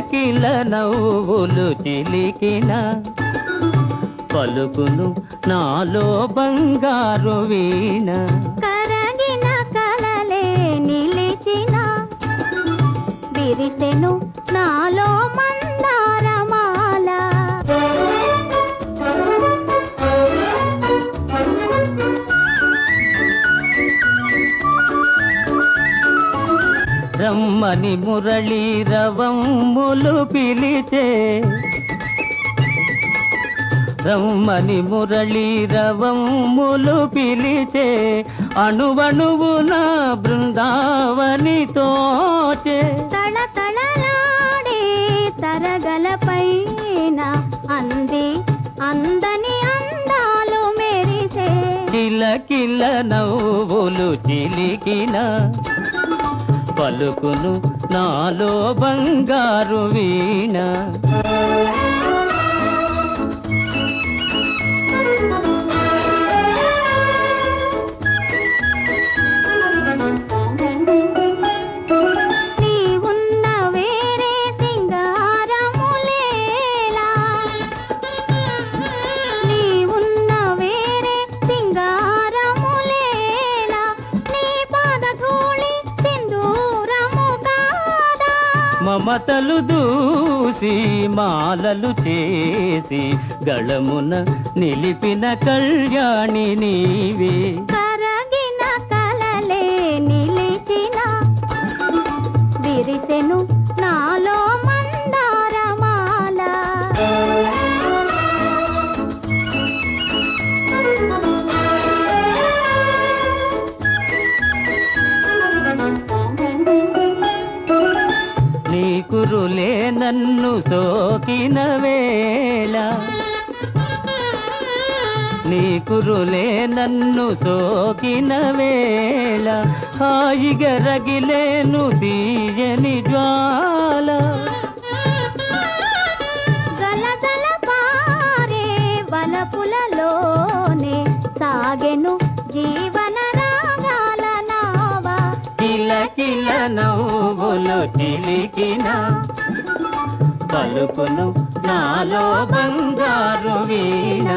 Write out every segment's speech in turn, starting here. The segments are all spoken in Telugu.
కిల నవ్వులు చిలికిన పలుకును నాలో బంగారు వీణ. రమ్మని మురళీ రవమ్ములు పిలిచే. రమ్మని మురళీ రవమ్ములు పిలిచే. అణువణువున బృందావని తోచే. తళతళలాడే తరగల పైన అంది అందని అందాలు మెరిసే. కిల నవ్వులు చిలికిన పలుకును నాలో బంగారు వీణ. మమతలు దూసి మాలలు చేసి గళమున నిలిపిన కళ్యాణి నీవే. సోకిన వేళ నీ కురులే నన్ను సోకిన వేళ. హాయిగా రగిలేను తీయని జ్వాల. గలగల పారే వలపులలోనే సాగెను జీవన రాగాల నావా. కిల కిల నవ్వులు చిలికిన పలుకును నాలో బంగారు వీణ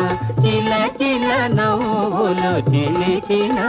కిల కిల నవ్వులు చిలికినా.